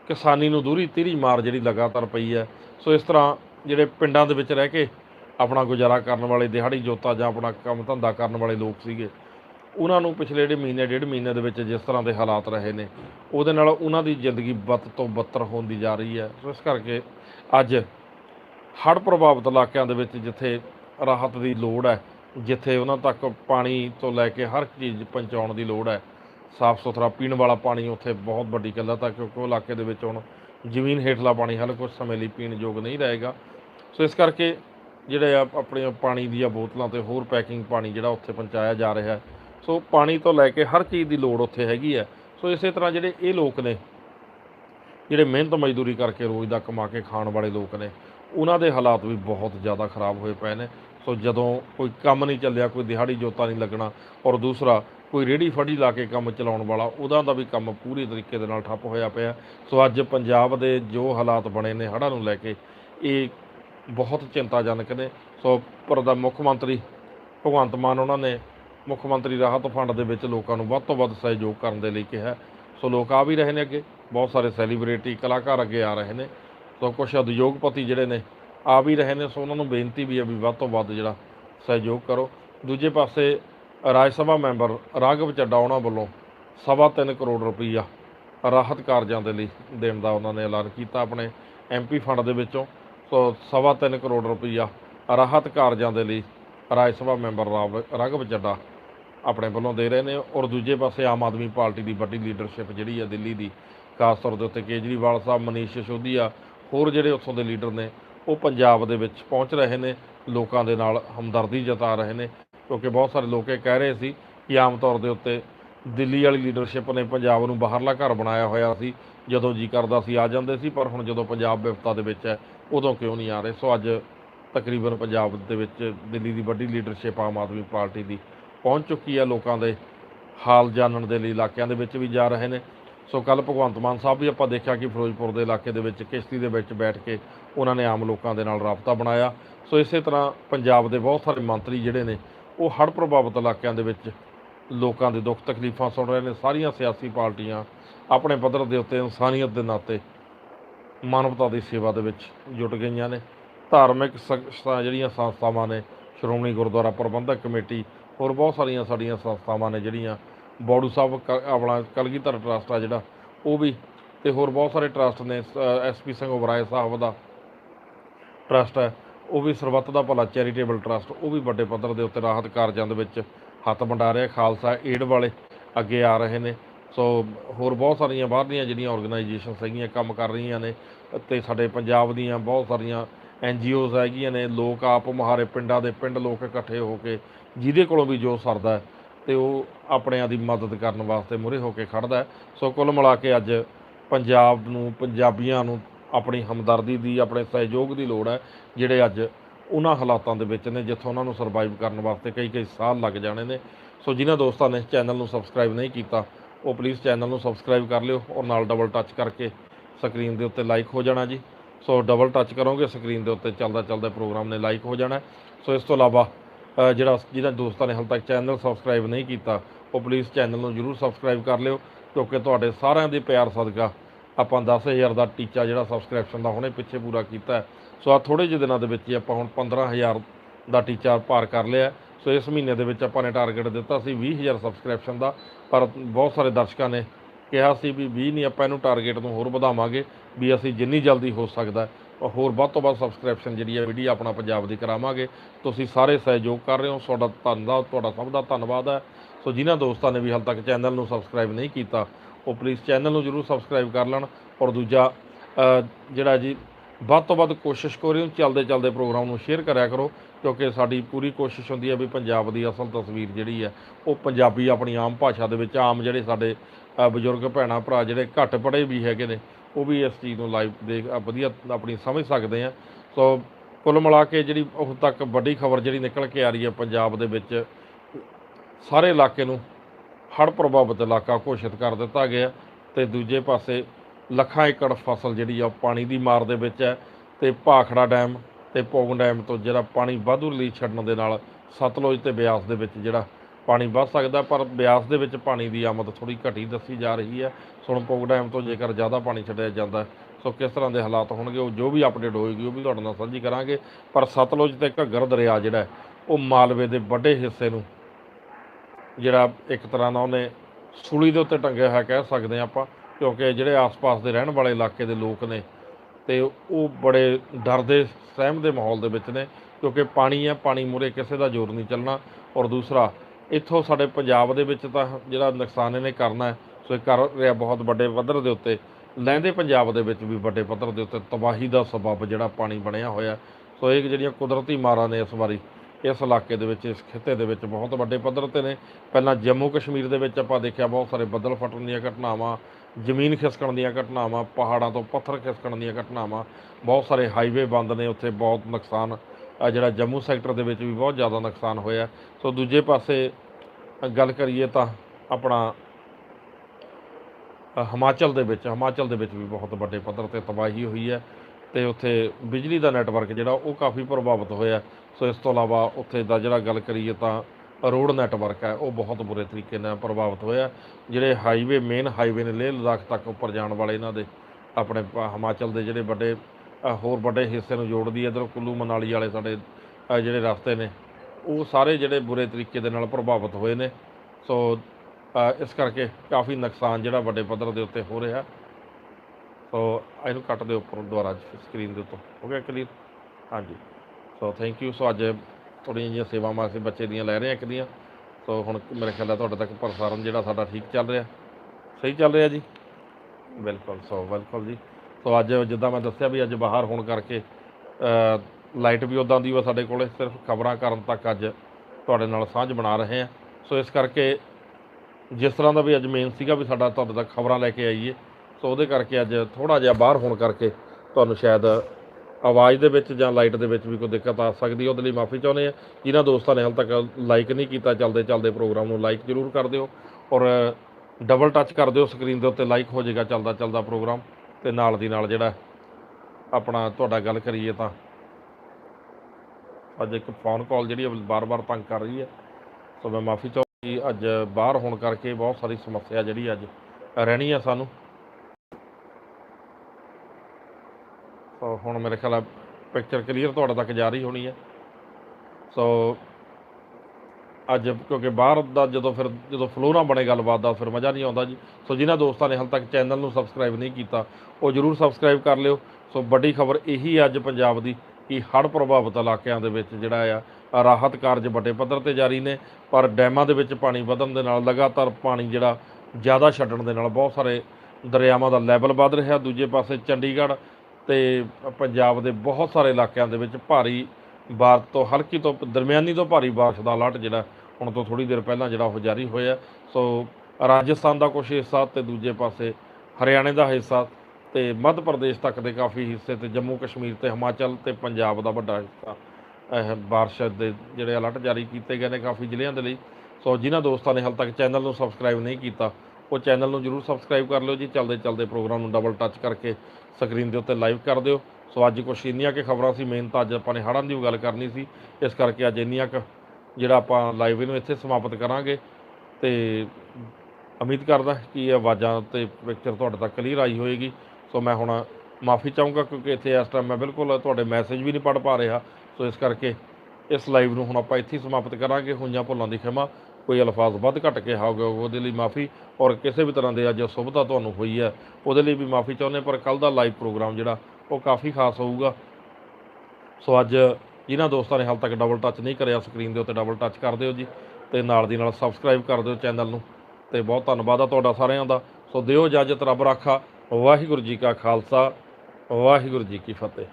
Speaker 1: ਕਿਸਾਨੀ ਨੂੰ ਦੂਰੀ ਤੀਰੀ ਮਾਰ ਜਿਹੜੀ ਲਗਾਤਾਰ ਪਈ ਹੈ। ਸੋ ਇਸ ਤਰ੍ਹਾਂ ਜਿਹੜੇ ਪਿੰਡਾਂ ਦੇ ਵਿੱਚ ਰਹਿ ਕੇ ਆਪਣਾ ਗੁਜ਼ਾਰਾ ਕਰਨ ਵਾਲੇ ਦਿਹਾੜੀ ਜੋਤਾ ਜਾਂ ਆਪਣਾ ਕੰਮ ਧੰਦਾ ਕਰਨ ਵਾਲੇ ਲੋਕ ਸੀਗੇ, ਉਹਨਾਂ ਨੂੰ ਪਿਛਲੇ ਜਿਹੜੇ ਮਹੀਨੇ, ਡੇਢ ਮਹੀਨੇ ਦੇ ਵਿੱਚ ਜਿਸ ਤਰ੍ਹਾਂ ਦੇ ਹਾਲਾਤ ਰਹੇ ਨੇ, ਉਹਦੇ ਨਾਲ ਉਹਨਾਂ ਦੀ ਜ਼ਿੰਦਗੀ ਬਦ ਤੋਂ ਬੱਤਰ ਹੋਣ ਦੀ ਜਾ ਰਹੀ ਹੈ। ਸੋ ਇਸ ਕਰਕੇ ਅੱਜ ਹੜ੍ਹ ਪ੍ਰਭਾਵਿਤ ਇਲਾਕਿਆਂ ਦੇ ਵਿੱਚ ਜਿੱਥੇ ਰਾਹਤ ਦੀ ਲੋੜ ਹੈ, ਜਿੱਥੇ ਉਹਨਾਂ ਤੱਕ ਪਾਣੀ ਤੋਂ ਲੈ ਕੇ ਹਰ ਚੀਜ਼ ਪਹੁੰਚਾਉਣ ਦੀ ਲੋੜ ਹੈ, ਸਾਫ਼ ਸੁਥਰਾ ਪੀਣ ਵਾਲਾ ਪਾਣੀ ਉੱਥੇ ਬਹੁਤ ਵੱਡੀ ਗੱਲ ਤਾਂ ਕਿਉਂਕਿ ਉਹ ਇਲਾਕੇ ਦੇ ਵਿੱਚ ਹੁਣ ਜ਼ਮੀਨ ਹੇਠਲਾ ਪਾਣੀ ਹਾਲੇ ਕੁਝ ਸਮੇਂ ਲਈ ਪੀਣ ਯੋਗ ਨਹੀਂ ਰਹੇਗਾ। ਸੋ ਇਸ ਕਰਕੇ ਜਿਹੜੇ ਆ ਆਪਣੇ ਪਾਣੀ ਦੀਆਂ ਬੋਤਲਾਂ ਤੇ ਹੋਰ ਪੈਕਿੰਗ ਪਾਣੀ ਜਿਹੜਾ ਉੱਥੇ ਪਹੁੰਚਾਇਆ ਜਾ ਰਿਹਾ ਹੈ, ਸੋ ਪਾਣੀ ਤੋਂ ਲੈ ਕੇ ਹਰ ਚੀਜ਼ ਦੀ ਲੋੜ ਉੱਥੇ ਹੈਗੀ ਹੈ। ਸੋ ਇਸੇ ਤਰ੍ਹਾਂ ਜਿਹੜੇ ਇਹ ਲੋਕ ਨੇ, ਜਿਹੜੇ ਮਿਹਨਤ ਮਜ਼ਦੂਰੀ ਕਰਕੇ ਰੋਜ਼ ਦਾ ਕਮਾ ਕੇ ਖਾਣ ਵਾਲੇ ਲੋਕ ਨੇ ਉਹਨਾਂ ਦੇ ਹਾਲਾਤ ਵੀ ਬਹੁਤ ਜ਼ਿਆਦਾ ਖਰਾਬ ਹੋਏ ਪਏ ਨੇ। ਸੋ ਜਦੋਂ ਕੋਈ ਕੰਮ ਨਹੀਂ ਚੱਲਿਆ, ਕੋਈ ਦਿਹਾੜੀ ਜੋਤਾ ਨਹੀਂ ਲੱਗਣਾ ਔਰ ਦੂਸਰਾ ਕੋਈ ਰੇੜੀ ਫੜੀ ਲਾ ਕੇ ਕੰਮ ਚਲਾਉਣ ਵਾਲਾ, ਉਹਦਾ ਦਾ ਵੀ ਕੰਮ ਪੂਰੀ ਤਰੀਕੇ ਦੇ ਨਾਲ ਠੱਪ ਹੋਇਆ ਪਿਆ। ਸੋ ਅੱਜ ਪੰਜਾਬ ਦੇ ਜੋ ਹਾਲਾਤ ਬਣੇ ਨੇ ਹੜ੍ਹਾਂ ਨੂੰ ਲੈ ਕੇ, ਇਹ ਬਹੁਤ ਚਿੰਤਾਜਨਕ ਨੇ। ਸੋ ਪਰ ਦਾ ਮੁੱਖ ਮੰਤਰੀ ਭਗਵੰਤ ਮਾਨ ਉਹਨਾਂ ਨੇ ਮੁੱਖ ਮੰਤਰੀ ਰਾਹਤ ਫੰਡ ਦੇ ਵਿੱਚ ਲੋਕਾਂ ਨੂੰ ਵੱਧ ਤੋਂ ਵੱਧ ਸਹਿਯੋਗ ਕਰਨ ਦੇ ਲਈ ਕਿਹਾ। ਸੋ ਲੋਕ ਆ ਵੀ ਰਹੇ ਨੇ ਅੱਗੇ। ਬਹੁਤ ਸਾਰੇ ਸੈਲੀਬ੍ਰਿਟੀ ਕਲਾਕਾਰ ਅੱਗੇ ਆ ਰਹੇ ਨੇ। ਸੋ ਕੁਝ ਉਦਯੋਗਪਤੀ ਜਿਹੜੇ ਨੇ, ਆ ਵੀ ਰਹੇ ਨੇ, ਸੋ ਉਹਨਾਂ ਨੂੰ ਬੇਨਤੀ ਵੀ ਹੈ ਵੀ ਵੱਧ ਤੋਂ ਵੱਧ ਜਿਹੜਾ ਸਹਿਯੋਗ ਕਰੋ। ਦੂਜੇ ਪਾਸੇ ਰਾਜ ਸਭਾ ਮੈਂਬਰ ਰਾਘਵ ਚੱਡਾ ਉਹਨਾਂ ਵੱਲੋਂ ਸਵਾ ਤਿੰਨ ਕਰੋੜ ਰੁਪਈਆ ਰਾਹਤ ਕਾਰਜਾਂ ਦੇ ਲਈ ਦੇਣ ਦਾ ਉਹਨਾਂ ਨੇ ਐਲਾਨ ਕੀਤਾ ਆਪਣੇ ਐਮਪੀ ਫੰਡ ਦੇ ਵਿੱਚੋਂ। ਸੋ ਸਵਾ ਤਿੰਨ ਕਰੋੜ ਰੁਪਈਆ ਰਾਹਤ ਕਾਰਜਾਂ ਦੇ ਲਈ ਰਾਜ ਸਭਾ ਮੈਂਬਰ ਰਾਵ- ਰਾਘਵ ਚੱਡਾ ਆਪਣੇ ਵੱਲੋਂ ਦੇ ਰਹੇ ਨੇ। ਔਰ ਦੂਜੇ ਪਾਸੇ ਆਮ ਆਦਮੀ ਪਾਰਟੀ ਦੀ ਵੱਡੀ ਲੀਡਰਸ਼ਿਪ ਜਿਹੜੀ ਹੈ ਦਿੱਲੀ ਦੀ, ਖਾਸ ਤੌਰ ਦੇ ਉੱਤੇ ਕੇਜਰੀਵਾਲ ਸਾਹਿਬ, ਮਨੀਸ਼ ਸਿਸੋਦੀਆ ਹੋਰ ਜਿਹੜੇ ਉੱਥੋਂ ਦੇ ਲੀਡਰ ਨੇ, ਉਹ ਪੰਜਾਬ ਦੇ ਵਿੱਚ ਪਹੁੰਚ ਰਹੇ ਨੇ, ਲੋਕਾਂ ਦੇ ਨਾਲ ਹਮਦਰਦੀ ਜਤਾ ਰਹੇ ਨੇ, ਕਿਉਂਕਿ ਬਹੁਤ ਸਾਰੇ ਲੋਕ ਇਹ ਕਹਿ ਰਹੇ ਸੀ ਕਿ ਆਮ ਤੌਰ ਦੇ ਉੱਤੇ ਦਿੱਲੀ ਵਾਲੀ ਲੀਡਰਸ਼ਿਪ ਨੇ ਪੰਜਾਬ ਨੂੰ ਬਾਹਰਲਾ ਘਰ ਬਣਾਇਆ ਹੋਇਆ ਸੀ, ਜਦੋਂ ਜੀ ਕਰਦਾ ਸੀ ਆ ਜਾਂਦੇ ਸੀ, ਪਰ ਹੁਣ ਜਦੋਂ ਪੰਜਾਬ ਵਿਵਸਥਾ ਦੇ ਵਿੱਚ ਹੈ, ਉਦੋਂ ਕਿਉਂ ਨਹੀਂ ਆ ਰਹੇ? ਸੋ ਅੱਜ ਤਕਰੀਬਨ ਪੰਜਾਬ ਦੇ ਵਿੱਚ ਦਿੱਲੀ ਦੀ ਵੱਡੀ ਲੀਡਰਸ਼ਿਪ ਆਮ ਆਦਮੀ ਪਾਰਟੀ ਦੀ ਪਹੁੰਚ ਚੁੱਕੀ ਹੈ, ਲੋਕਾਂ ਦੇ ਹਾਲ ਜਾਣਨ ਦੇ ਲਈ ਇਲਾਕਿਆਂ ਦੇ ਵਿੱਚ ਵੀ ਜਾ ਰਹੇ ਨੇ ਸੋ ਕੱਲ ਭਗਵੰਤ ਮਾਨ ਸਾਹਿਬ ਵੀ ਆਪਾਂ ਦੇਖਿਆ ਕਿ ਫਿਰੋਜ਼ਪੁਰ ਦੇ ਇਲਾਕੇ ਦੇ ਵਿੱਚ ਕਿਸ਼ਤੀ ਦੇ ਵਿੱਚ ਬੈਠ ਕੇ ਉਹਨਾਂ ਨੇ ਆਮ ਲੋਕਾਂ ਦੇ ਨਾਲ ਰਾਬਤਾ ਬਣਾਇਆ। ਸੋ ਇਸੇ ਤਰ੍ਹਾਂ ਪੰਜਾਬ ਦੇ ਬਹੁਤ ਸਾਰੇ ਮੰਤਰੀ ਜਿਹੜੇ ਨੇ, ਉਹ ਹੜ੍ਹ ਪ੍ਰਭਾਵਿਤ ਇਲਾਕਿਆਂ ਦੇ ਵਿੱਚ ਲੋਕਾਂ ਦੇ ਦੁੱਖ ਤਕਲੀਫਾਂ ਸੁਣ ਰਹੇ ਨੇ। ਸਾਰੀਆਂ ਸਿਆਸੀ ਪਾਰਟੀਆਂ ਆਪਣੇ ਪੱਧਰ ਦੇ ਉੱਤੇ ਇਨਸਾਨੀਅਤ ਦੇ ਨਾਤੇ ਮਾਨਵਤਾ ਦੀ ਸੇਵਾ ਦੇ ਵਿੱਚ ਜੁਟ ਗਈਆਂ ਨੇ। ਧਾਰਮਿਕ ਜਿਹੜੀਆਂ ਸੰਸਥਾਵਾਂ ਨੇ, ਸ਼੍ਰੋਮਣੀ ਗੁਰਦੁਆਰਾ ਪ੍ਰਬੰਧਕ ਕਮੇਟੀ, ਹੋਰ ਬਹੁਤ ਸਾਰੀਆਂ ਸਾਡੀਆਂ ਸੰਸਥਾਵਾਂ ਨੇ ਜਿਹੜੀਆਂ ਬੌੜੂ ਸਾਹਿਬ ਕ- ਆਪਣਾ ਕਲਗੀਧਰ ਟਰਸਟ ਆ ਜਿਹੜਾ, ਉਹ ਵੀ, ਤੇ ਹੋਰ ਬਹੁਤ ਸਾਰੇ ਟਰਸਟ ਨੇ ਐਸਪੀ ਸਿੰਘ ਉਬਰਾਏ ਸਾਹਿਬ ਦਾ ਟਰਸਟ ਹੈ, ਉਹ ਵੀ ਸਰਬੱਤ ਦਾ ਭਲਾ ਚੈਰੀਟੇਬਲ ਟਰਸਟ, ਉਹ ਵੀ ਵੱਡੇ ਪੱਧਰ ਦੇ ਉੱਤੇ ਰਾਹਤ ਕਾਰਜਾਂ ਦੇ ਵਿੱਚ ਹੱਥ ਵੰਡਾ ਰਿਹਾ, ਖਾਲਸਾ ਏਡ ਵਾਲੇ ਅੱਗੇ ਆ ਰਹੇ ਨੇ, ਸੋ ਹੋਰ ਬਹੁਤ ਸਾਰੀਆਂ ਬਾਹਰਲੀਆਂ ਜਿਹੜੀਆਂ ਆਰਗੇਨਾਈਜੇਸ਼ਨਸ ਹੈਗੀਆਂ, ਕੰਮ ਕਰ ਰਹੀਆਂ ਨੇ, ਤੇ ਸਾਡੇ ਪੰਜਾਬ ਦੀਆਂ ਬਹੁਤ ਸਾਰੀਆਂ ਐਨਜੀਓਜ਼ ਹੈਗੀਆਂ ਨੇ, ਲੋਕ ਆਪ ਮੁਹਾਰੇ ਪਿੰਡਾਂ ਦੇ ਪਿੰਡ ਲੋਕ ਇਕੱਠੇ ਹੋ ਕੇ, ਜਿਹਦੇ ਕੋਲੋਂ ਵੀ ਜੋ ਸਰਦਾ ਤੇ ਉਹ ਆਪਣਿਆਂ ਦੀ ਮਦਦ ਕਰਨ ਵਾਸਤੇ ਮੁਰੇ ਹੋ ਕੇ ਖੜਦਾ ਸੋ ਕੁੱਲ ਮਿਲਾ ਕੇ ਅੱਜ ਪੰਜਾਬ ਨੂੰ, ਪੰਜਾਬੀਆਂ ਨੂੰ ਆਪਣੀ ਹਮਦਰਦੀ ਦੀ, ਆਪਣੇ ਸਹਿਯੋਗ ਦੀ ਲੋੜ ਹੈ, ਜਿਹੜੇ ਅੱਜ ਉਹਨਾਂ ਹਾਲਾਤਾਂ ਦੇ ਵਿੱਚ ਨੇ, ਜਿੱਥੋਂ ਉਹਨਾਂ ਨੂੰ ਸਰਵਾਈਵ ਕਰਨ ਵਾਸਤੇ ਕਈ ਕਈ ਸਾਲ ਲੱਗ ਜਾਣੇ ਨੇ। ਸੋ ਜਿਨ੍ਹਾਂ ਦੋਸਤਾਂ ਨੇ ਚੈਨਲ ਨੂੰ ਸਬਸਕ੍ਰਾਈਬ ਨਹੀਂ ਕੀਤਾ, ਉਹ ਪਲੀਜ਼ ਚੈਨਲ ਨੂੰ ਸਬਸਕ੍ਰਾਈਬ ਕਰ ਲਿਓ ਔਰ ਨਾਲ ਡਬਲ ਟੱਚ ਕਰਕੇ ਸਕਰੀਨ ਦੇ ਉੱਤੇ ਲਾਈਕ ਹੋ ਜਾਣਾ ਜੀ। ਸੋ ਡਬਲ ਟੱਚ ਕਰੋਗੇ ਸਕਰੀਨ ਦੇ ਉੱਤੇ ਚੱਲਦਾ ਚੱਲਦਾ ਪ੍ਰੋਗਰਾਮ ਨੇ ਲਾਈਕ ਹੋ ਜਾਣਾ। ਸੋ ਇਸ ਤੋਂ ਇਲਾਵਾ ਜਿਹੜਾ ਜਿਹਨਾਂ ਦੋਸਤਾਂ ਨੇ ਹਾਲੇ ਤੱਕ ਚੈਨਲ ਸਬਸਕ੍ਰਾਈਬ ਨਹੀਂ ਕੀਤਾ, ਉਹ ਪਲੀਜ਼ ਚੈਨਲ ਨੂੰ ਜਰੂਰ ਸਬਸਕ੍ਰਾਈਬ ਕਰ ਲਿਓ, ਕਿਉਂਕਿ ਤੁਹਾਡੇ ਸਾਰਿਆਂ ਦੇ ਪਿਆਰ ਸਦਕਾ ਆਪਾਂ 10000 ਦਾ ਟੀਚਾ ਜਿਹੜਾ ਸਬਸਕ੍ਰਿਪਸ਼ਨ ਦਾ ਹੁਣੇ ਪਿੱਛੇ ਪੂਰਾ ਕੀਤਾ ਸੋ ਆ ਥੋੜੇ ਜਿਹੇ ਦਿਨਾਂ ਦੇ ਵਿੱਚ ਹੀ ਆਪਾਂ ਹੁਣ 15000 ਦਾ ਟੀਚਾ ਪਾਰ ਕਰ ਲਿਆ ਸੋ ਇਸ ਮਹੀਨੇ ਦੇ ਵਿੱਚ ਆਪਾਂ ਨੇ ਟਾਰਗੇਟ ਦਿੱਤਾ ਸੀ 20000 ਸਬਸਕ੍ਰਿਪਸ਼ਨ ਦਾ, ਪਰ ਬਹੁਤ ਸਾਰੇ ਦਰਸ਼ਕਾਂ ਨੇ ਕਿਹਾ ਸੀ ਵੀ 20 ਨਹੀਂ, ਆਪਾਂ ਇਹਨੂੰ ਟਾਰਗੇਟ ਨੂੰ ਹੋਰ ਵਧਾਵਾਂਗੇ, ਵੀ ਅਸੀਂ ਜਿੰਨੀ ਜਲਦੀ ਹੋ ਸਕਦਾ ਹੋਰ ਵੱਧ ਤੋਂ ਵੱਧ ਸਬਸਕ੍ਰਿਪਸ਼ਨ ਜਿਹੜੀ ਹੈ ਵੀਡੀਓ ਆਪਣਾ ਪੰਜਾਬ ਦੀ ਕਰਾਵਾਂਗੇ। ਤੁਸੀਂ ਸਾਰੇ ਸਹਿਯੋਗ ਕਰ ਰਹੇ ਹੋ। ਤੁਹਾਡਾ ਧੰਨਵਾਦ ਤੁਹਾਡਾ ਸਭ ਦਾ ਧੰਨਵਾਦ ਹੈ। ਸੋ ਜਿਨ੍ਹਾਂ ਦੋਸਤਾਂ ਨੇ ਵੀ ਹਾਲ ਤੱਕ ਚੈਨਲ ਨੂੰ ਸਬਸਕ੍ਰਾਈਬ ਨਹੀਂ ਕੀਤਾ, ਉਹ ਪਲੀਜ਼ ਚੈਨਲ ਨੂੰ ਜਰੂਰ ਸਬਸਕ੍ਰਾਈਬ ਕਰ ਲੈਣ। ਔਰ ਦੂਜਾ ਜਿਹੜਾ ਜੀ, ਵੱਧ ਤੋਂ ਵੱਧ ਕੋਸ਼ਿਸ਼ ਕਰੋ ਚੱਲਦੇ ਚੱਲਦੇ ਪ੍ਰੋਗਰਾਮ ਨੂੰ ਸ਼ੇਅਰ ਕਰਿਆ ਕਰੋ, ਕਿਉਂਕਿ ਸਾਡੀ ਪੂਰੀ ਕੋਸ਼ਿਸ਼ ਹੁੰਦੀ ਹੈ ਵੀ ਪੰਜਾਬ ਦੀ ਅਸਲ ਤਸਵੀਰ ਜਿਹੜੀ ਹੈ, ਉਹ ਪੰਜਾਬੀ ਆਪਣੀ ਆਮ ਭਾਸ਼ਾ ਦੇ ਵਿੱਚ ਆਮ ਜਿਹੜੇ ਸਾਡੇ ਬਜ਼ੁਰਗ, ਭੈਣਾਂ, ਭਰਾ ਜਿਹੜੇ ਘੱਟ ਪੜ੍ਹੇ ਵੀ ਹੈਗੇ ਨੇ ਉਹ ਵੀ ਇਸ ਚੀਜ਼ ਨੂੰ ਲਾਈਵ ਦੇਖ ਵਧੀਆ ਆਪਣੀ ਸਮਝ ਸਕਦੇ ਆ। ਸੋ ਕੁੱਲ ਮਿਲਾ ਕੇ ਜਿਹੜੀ ਹੁਣ ਤੱਕ ਵੱਡੀ ਖਬਰ ਜਿਹੜੀ ਨਿਕਲ ਕੇ ਆ ਰਹੀ ਹੈ ਪੰਜਾਬ ਦੇ ਵਿੱਚ, ਸਾਰੇ ਇਲਾਕੇ ਨੂੰ ਹੜ੍ਹ ਪ੍ਰਭਾਵਿਤ ਇਲਾਕਾ ਘੋਸ਼ਿਤ ਕਰ ਦਿੱਤਾ ਗਿਆ ਤੇ ਦੂਜੇ ਪਾਸੇ ਲੱਖਾਂ ਏਕੜ ਫਸਲ ਜਿਹੜੀ ਆ ਉਹ ਪਾਣੀ ਦੀ ਮਾਰ ਦੇ ਵਿੱਚ ਹੈ ਤੇ ਭਾਖੜਾ ਡੈਮ ਤੇ ਪੌਂਗ ਡੈਮ ਤੋਂ ਜਿਹੜਾ ਪਾਣੀ ਵਾਧੂ ਲਈ ਛੱਡਣ ਦੇ ਨਾਲ ਸਤਲੁਜ ਤੇ ਬਿਆਸ ਦੇ ਵਿੱਚ ਜਿਹੜਾ ਪਾਣੀ ਵੱਧ ਸਕਦਾ, ਪਰ ਬਿਆਸ ਦੇ ਵਿੱਚ ਪਾਣੀ ਦੀ ਆਮਦ ਥੋੜੀ ਘਟੀ ਦੱਸੀ ਜਾ ਰਹੀ ਹੈ। ਸੁਣ ਡੈਮ ਤੋਂ ਜੇਕਰ ਜ਼ਿਆਦਾ ਪਾਣੀ ਛੱਡਿਆ ਜਾਂਦਾ ਸੋ ਕਿਸ ਤਰ੍ਹਾਂ ਦੇ ਹਾਲਾਤ ਹੋਣਗੇ, ਉਹ ਜੋ ਵੀ ਅਪਡੇਟ ਹੋਏਗੀ, ਉਹ ਵੀ ਤੁਹਾਡੇ ਨਾਲ ਸਾਂਝੀ ਕਰਾਂਗੇ। ਪਰ ਸਤਲੁਜ ਤੇ ਘੱਗਰ ਦਰਿਆ ਜਿਹੜਾ ਉਹ ਮਾਲਵੇ ਦੇ ਵੱਡੇ ਹਿੱਸੇ ਨੂੰ ਜਿਹੜਾ ਇੱਕ ਤਰ੍ਹਾਂ ਦਾ ਉਹਨੇ ਸੂਲੀ ਦੇ ਉੱਤੇ ਟੰਗਿਆ ਹੋਇਆ ਕਹਿ ਸਕਦੇ ਹਾਂ ਆਪਾਂ, ਕਿਉਂਕਿ ਜਿਹੜੇ ਆਸ-ਪਾਸ ਦੇ ਰਹਿਣ ਵਾਲੇ ਇਲਾਕੇ ਦੇ ਲੋਕ ਨੇ, ਤੇ ਉਹ ਬੜੇ ਡਰ ਦੇ ਸਹਿਮ ਦੇ ਮਾਹੌਲ ਦੇ ਵਿੱਚ ਨੇ, ਕਿਉਂਕਿ ਪਾਣੀ ਹੈ, ਪਾਣੀ ਮੂਹਰੇ ਕਿਸੇ ਦਾ ਜ਼ੋਰ ਨਹੀਂ ਚੱਲਣਾ। ਔਰ ਦੂਸਰਾ ਇੱਥੋਂ ਸਾਡੇ ਪੰਜਾਬ ਦੇ ਵਿੱਚ ਤਾਂ ਜਿਹੜਾ ਨੁਕਸਾਨ ਇਹਨੇ ਕਰਨਾ ਸੋ ਇਹ ਕਰ ਰਿਹਾ ਬਹੁਤ ਵੱਡੇ ਪੱਧਰ ਦੇ ਉੱਤੇ। ਲਹਿੰਦੇ ਪੰਜਾਬ ਦੇ ਵਿੱਚ ਵੀ ਵੱਡੇ ਪੱਧਰ ਦੇ ਉੱਤੇ ਤਬਾਹੀ ਦਾ ਸਬਬ ਜਿਹੜਾ ਪਾਣੀ ਬਣਿਆ ਹੋਇਆ। ਸੋ ਇਹ ਜਿਹੜੀਆਂ ਕੁਦਰਤੀ ਮਾਰਾਂ ਨੇ ਇਸ ਵਾਰੀ, ਇਸ ਇਲਾਕੇ ਦੇ ਵਿੱਚ, ਇਸ ਖਿੱਤੇ ਦੇ ਵਿੱਚ ਬਹੁਤ ਵੱਡੇ ਪੱਧਰ ਤੇ ਨੇ। ਪਹਿਲਾਂ ਜੰਮੂ ਕਸ਼ਮੀਰ ਦੇ ਵਿੱਚ ਆਪਾਂ ਦੇਖਿਆ ਬਹੁਤ ਸਾਰੇ ਬੱਦਲ ਫਟਣ ਦੀਆਂ ਘਟਨਾਵਾਂ, ਜ਼ਮੀਨ ਖਿਸਕਣ ਦੀਆਂ ਘਟਨਾਵਾਂ, ਪਹਾੜਾਂ ਤੋਂ ਪੱਥਰ ਖਿਸਕਣ ਦੀਆਂ ਘਟਨਾਵਾਂ, ਬਹੁਤ ਸਾਰੇ ਹਾਈਵੇ ਬੰਦ ਨੇ, ਉੱਥੇ ਬਹੁਤ ਨੁਕਸਾਨ ਜਿਹੜਾ ਜੰਮੂ ਸੈਕਟਰ ਦੇ ਵਿੱਚ ਵੀ ਬਹੁਤ ਜ਼ਿਆਦਾ ਨੁਕਸਾਨ ਹੋਇਆ। ਸੋ ਦੂਜੇ ਪਾਸੇ ਗੱਲ ਕਰੀਏ ਤਾਂ ਆਪਣਾ ਹਿਮਾਚਲ ਦੇ ਵਿੱਚ, ਹਿਮਾਚਲ ਦੇ ਵਿੱਚ ਵੀ ਬਹੁਤ ਵੱਡੇ ਪੱਧਰ ਤੇ ਤਬਾਹੀ ਹੋਈ ਹੈ ਤੇ ਉੱਥੇ ਬਿਜਲੀ ਦਾ ਨੈਟਵਰਕ ਜਿਹੜਾ ਉਹ ਕਾਫੀ ਪ੍ਰਭਾਵਿਤ ਹੋਇਆ। ਸੋ ਇਸ ਤੋਂ ਇਲਾਵਾ ਉੱਥੇ ਦਾ ਜਿਹੜਾ ਗੱਲ ਕਰੀਏ ਤਾਂ ਰੋਡ ਨੈਟਵਰਕ ਹੈ, ਉਹ ਬਹੁਤ ਬੁਰੇ ਤਰੀਕੇ ਨਾਲ ਪ੍ਰਭਾਵਿਤ ਹੋਇਆ। ਜਿਹੜੇ ਹਾਈਵੇ, ਮੇਨ ਹਾਈਵੇ ਨੇ ਲੇਹ ਲਦਾਖ ਤੱਕ ਉੱਪਰ ਜਾਣ ਵਾਲੇ ਇਹਨਾਂ ਦੇ, ਆਪਣੇ ਹਿਮਾਚਲ ਦੇ ਜਿਹੜੇ ਵੱਡੇ ਹੋਰ ਵੱਡੇ ਹਿੱਸੇ ਨੂੰ ਜੋੜਦੀ ਹੈ। ਇੱਧਰੋਂ ਕੁੱਲੂ ਮਨਾਲੀ ਵਾਲੇ ਸਾਡੇ ਜਿਹੜੇ ਰਸਤੇ ਨੇ, ਉਹ ਸਾਰੇ ਜਿਹੜੇ ਬੁਰੇ ਤਰੀਕੇ ਦੇ ਨਾਲ ਪ੍ਰਭਾਵਿਤ ਹੋਏ ਨੇ। ਸੋ ਇਸ ਕਰਕੇ ਕਾਫੀ ਨੁਕਸਾਨ ਜਿਹੜਾ ਵੱਡੇ ਪੱਧਰ ਦੇ ਉੱਤੇ ਹੋ ਰਿਹਾ। ਸੋ, ਇਹਨੂੰ ਕੱਟ ਦਿਓ ਉੱਪਰ ਦੁਬਾਰਾ ਸਕਰੀਨ ਦੇ ਉੱਤੋਂ। ਹੋ ਗਿਆ ਕਲੀਅਰ ਹਾਂਜੀ। ਸੋ ਥੈਂਕ ਯੂ ਸੋ, ਅੱਜ ਥੋੜ੍ਹੀਆਂ ਜਿਹੀਆਂ ਸੇਵਾਵਾਂ ਅਸੀਂ ਬੱਚੇ ਦੀਆਂ ਲੈ ਰਹੇ ਹਾਂ ਇੱਕ ਦੀਆਂ। ਸੋ, ਹੁਣ ਮੇਰੇ ਖਿਆਲ ਹੈ ਤੁਹਾਡੇ ਤੱਕ ਪ੍ਰਸਾਰਣ ਜਿਹੜਾ ਸਾਡਾ ਠੀਕ ਚੱਲ ਰਿਹਾ। ਸਹੀ ਚੱਲ ਰਿਹਾ ਜੀ? ਬਿਲਕੁਲ, ਸੋ, ਬਿਲਕੁਲ ਜੀ। ਸੋ ਅੱਜ ਜਿੱਦਾਂ ਮੈਂ ਦੱਸਿਆ ਵੀ ਅੱਜ ਬਾਹਰ ਹੋਣ ਕਰਕੇ ਲਾਈਟ ਵੀ ਉਦਾਂ ਦੀ ਵਾ ਸਾਡੇ ਕੋਲੇ, ਸਿਰਫ ਖਬਰਾਂ ਕਰਨ ਤੱਕ ਅੱਜ ਤੁਹਾਡੇ ਨਾਲ ਸਾਂਝ ਬਣਾ ਰਹੇ ਹਾਂ। ਸੋ ਇਸ ਕਰਕੇ ਜਿਸ ਤਰ੍ਹਾਂ ਦਾ ਵੀ ਅੱਜ ਮੇਨ ਸੀਗਾ ਵੀ ਸਾਡਾ ਤੁਹਾਡੇ ਤੱਕ ਖਬਰਾਂ ਲੈ ਕੇ ਆਈਏ, ਸੋ ਉਹਦੇ ਕਰਕੇ ਅੱਜ ਥੋੜਾ ਜਿਹਾ ਬਾਹਰ ਹੋਣ ਕਰਕੇ ਤੁਹਾਨੂੰ ਸ਼ਾਇਦ ਆਵਾਜ਼ ਦੇ ਵਿੱਚ ਜਾਂ ਲਾਈਟ ਦੇ ਵਿੱਚ ਵੀ ਕੋਈ ਦਿੱਕਤ ਆ ਸਕਦੀ ਹੈ, ਉਹਦੇ ਲਈ ਮਾਫੀ ਚਾਹੁੰਦੇ ਆ ਜਿਨ੍ਹਾਂ ਦੋਸਤਾਂ ਨੇ ਹਾਲ ਤੱਕ ਲਾਈਕ ਨਹੀਂ ਕੀਤਾ ਚੱਲਦੇ ਚੱਲਦੇ ਪ੍ਰੋਗਰਾਮ ਨੂੰ ਲਾਈਕ ਜ਼ਰੂਰ ਕਰ ਦਿਓ ਔਰ ਡਬਲ ਟੱਚ ਕਰ ਦਿਓ ਸਕਰੀਨ ਦੇ ਉੱਤੇ ਲਾਈਕ ਹੋ ਜਾਏਗਾ ਚੱਲਦਾ ਚੱਲਦਾ ਪ੍ਰੋਗਰਾਮ। ਤੇ ਨਾਲ ਦੀ ਨਾਲ ਜਿਹੜਾ ਆਪਣਾ ਤੁਹਾਡਾ ਗੱਲ ਕਰੀਏ ਤਾਂ ਅੱਜ ਇੱਕ ਫੋਨ ਕਾਲ ਜਿਹੜੀ ਬਾਰ-ਬਾਰ ਤੰਗ ਕਰ ਰਹੀ ਹੈ ਸੋ ਮੈਂ ਮਾਫੀ ਚਾਹੁੰਦਾ ਅੱਜ ਬਾਹਰ ਹੋਣ ਕਰਕੇ ਬਹੁਤ ਸਾਰੀ ਸਮੱਸਿਆ ਜਿਹੜੀ ਅੱਜ ਰਹਿਣੀ ਆ ਸਾਨੂੰ। ਸੋ ਹੁਣ ਮੇਰੇ ਖਿਆਲ ਪਿਕਚਰ ਕਲੀਅਰ ਤੁਹਾਡੇ ਤੱਕ ਜਾ ਰਹੀ ਹੋਣੀ ਹੈ ਸੋ ਅੱਜ, ਕਿਉਂਕਿ ਬਾਹਰ ਦਾ ਜਦੋਂ ਫਿਰ, ਜਦੋਂ ਫਲੋ ਨਾ ਬਣੇ ਗੱਲਬਾਤ ਦਾ ਫਿਰ ਮਜ਼ਾ ਨਹੀਂ ਆਉਂਦਾ ਜੀ। ਸੋ ਜਿਨ੍ਹਾਂ ਦੋਸਤਾਂ ਨੇ ਹਾਲ ਤੱਕ ਚੈਨਲ ਨੂੰ ਸਬਸਕ੍ਰਾਈਬ ਨਹੀਂ ਕੀਤਾ, ਉਹ ਜਰੂਰ ਸਬਸਕ੍ਰਾਈਬ ਕਰ ਲਿਓ। ਸੋ ਵੱਡੀ ਖਬਰ ਇਹੀ ਹੈ ਅੱਜ ਪੰਜਾਬ ਦੀ ਕਿ ਹੜ੍ਹ ਪ੍ਰਭਾਵਿਤ ਇਲਾਕਿਆਂ ਦੇ ਵਿੱਚ ਜਿਹੜਾ ਆ ਰਾਹਤ ਕਾਰਜ ਵੱਡੇ ਪੱਧਰ ਤੇ ਜਾਰੀ ਨੇ, ਪਰ ਡੈਮਾਂ ਦੇ ਵਿੱਚ ਪਾਣੀ ਵਧਣ ਦੇ ਨਾਲ ਲਗਾਤਾਰ ਪਾਣੀ ਜਿਹੜਾ ਜ਼ਿਆਦਾ ਛੱਡਣ ਦੇ ਨਾਲ ਬਹੁਤ ਸਾਰੇ ਦਰਿਆਵਾਂ ਦਾ ਲੈਵਲ ਵੱਧ ਰਿਹਾ। ਦੂਜੇ ਪਾਸੇ ਚੰਡੀਗੜ੍ਹ ਤੇ ਪੰਜਾਬ ਦੇ ਬਹੁਤ ਸਾਰੇ ਇਲਾਕਿਆਂ ਦੇ ਵਿੱਚ ਭਾਰੀ ਬਾਰਿਸ਼ ਤੋਂ, ਹਲਕੀ ਤੋਂ, ਦਰਮਿਆਨੀ ਤੋਂ ਭਾਰੀ ਬਾਰਿਸ਼ ਦਾ ਅਲਰਟ ਜਿਹੜਾ ਹੁਣ ਤੋਂ ਥੋੜੀ ਦੇਰ ਪਹਿਲਾਂ ਜਿਹੜਾ ਉਹ ਜਾਰੀ ਹੋਇਆ। ਸੋ ਰਾਜਸਥਾਨ ਦਾ ਕੁਝ ਹਿੱਸਾ ਤੇ ਦੂਜੇ ਪਾਸੇ ਹਰਿਆਣੇ ਦਾ ਹਿੱਸਾ ਤੇ ਮੱਧ ਪ੍ਰਦੇਸ਼ ਤੱਕ ਦੇ ਕਾਫੀ ਹਿੱਸੇ ਤੇ ਜੰਮੂ ਕਸ਼ਮੀਰ ਤੇ ਹਿਮਾਚਲ ਤੇ ਪੰਜਾਬ ਦਾ ਵੱਡਾ ਹਿੱਸਾ। ਇਹ ਬਾਰਿਸ਼ ਦੇ ਜਿਹੜੇ ਅਲਰਟ ਜਾਰੀ ਕੀਤੇ ਗਏ ਨੇ ਕਾਫੀ ਜ਼ਿਲ੍ਹਿਆਂ ਦੇ ਲਈ। ਸੋ ਜਿਨ੍ਹਾਂ ਦੋਸਤਾਂ ਨੇ ਹਾਲ ਤੱਕ ਚੈਨਲ ਨੂੰ ਸਬਸਕ੍ਰਾਈਬ ਨਹੀਂ ਕੀਤਾ, ਉਹ ਚੈਨਲ ਨੂੰ ਜਰੂਰ ਸਬਸਕ੍ਰਾਈਬ ਕਰ ਲਿਓ ਜੀ। ਚੱਲਦੇ ਚੱਲਦੇ ਪ੍ਰੋਗਰਾਮ ਨੂੰ ਡਬਲ ਟੱਚ ਕਰਕੇ ਸਕਰੀਨ ਦੇ ਉੱਤੇ ਲਾਈਵ ਕਰ ਦਿਓ। ਸੋ ਅੱਜ ਕੁਛ ਇੰਨੀਆਂ ਕਿ ਖਬਰਾਂ ਸੀ ਮੇਨ ਤਾਂ ਅੱਜ ਆਪਾਂ ਨੇ ਹੜ੍ਹਾਂ ਦੀ ਵੀ ਗੱਲ ਕਰਨੀ ਸੀ। ਇਸ ਕਰਕੇ ਅੱਜ ਇੰਨੀਆਂ ਕੁ ਜਿਹੜਾ ਆਪਾਂ ਲਾਈਵ ਇਹਨੂੰ ਇੱਥੇ ਸਮਾਪਤ ਕਰਾਂਗੇ ਤੇ ਉਮੀਦ ਕਰਦਾ ਕਿ ਇਹ ਆਵਾਜ਼ਾਂ ਤੇ ਪਿਕਚਰ ਤੁਹਾਡੇ ਤੱਕ ਕਲੀਅਰ ਆਈ ਹੋਏਗੀ। ਸੋ ਮੈਂ ਹੁਣ ਮਾਫੀ ਚਾਹੂੰਗਾ ਕਿਉਂਕਿ ਇੱਥੇ ਇਸ ਟਾਈਮ ਮੈਂ ਬਿਲਕੁਲ ਤੁਹਾਡੇ ਮੈਸੇਜ ਵੀ ਨਹੀਂ ਪੜ੍ਹ ਪਾ ਰਿਹਾ। ਸੋ ਇਸ ਕਰਕੇ ਇਸ ਲਾਈਵ ਨੂੰ ਹੁਣ ਆਪਾਂ ਇੱਥੇ ਹੀ ਸਮਾਪਤ ਕਰਾਂਗੇ। ਹੋਈਆਂ ਭੁੱਲਾਂ ਦੀ ਖਿਮਾ, ਕੋਈ ਅਲਫਾਜ਼ ਵੱਧ ਘੱਟ ਕੇ ਹੋ ਗਿਆ ਉਹਦੇ ਲਈ ਮਾਫੀ ਔਰ ਕਿਸੇ ਵੀ ਤਰ੍ਹਾਂ ਦੇ ਅੱਜ ਸੁਵਿਧਾ ਤੁਹਾਨੂੰ ਹੋਈ ਹੈ, ਉਹਦੇ ਲਈ ਵੀ ਮਾਫੀ ਚਾਹੁੰਦੇ ਪਰ ਕੱਲ ਦਾ ਲਾਈਵ ਪ੍ਰੋਗਰਾਮ ਜਿਹੜਾ, ਉਹ ਕਾਫੀ ਖਾਸ ਹੋਊਗਾ। ਸੋ ਅੱਜ ਜਿਨ੍ਹਾਂ ਦੋਸਤਾਂ ਨੇ ਹਾਲ ਤੱਕ ਡਬਲ ਟੱਚ ਨਹੀਂ ਕਰਿਆ ਸਕਰੀਨ ਦੇ ਉੱਤੇ ਡਬਲ ਟੱਚ ਕਰ ਦਿਓ ਜੀ ਤੇ ਨਾਲ ਦੀ ਨਾਲ ਸਬਸਕ੍ਰਾਈਬ ਕਰ ਦਿਓ ਚੈਨਲ ਨੂੰ ਤੇ ਬਹੁਤ ਧੰਨਵਾਦ ਆ ਤੁਹਾਡਾ ਸਾਰਿਆਂ ਦਾ। ਸੋ ਦਿਓ ਇਜਾਜ਼ਤ ਰੱਬ ਰਾਖਾ। ਵਾਹਿਗੁਰੂ ਜੀ ਕਾ ਖਾਲਸਾ, ਵਾਹਿਗੁਰੂ ਜੀ ਕੀ ਫਤਿਹ।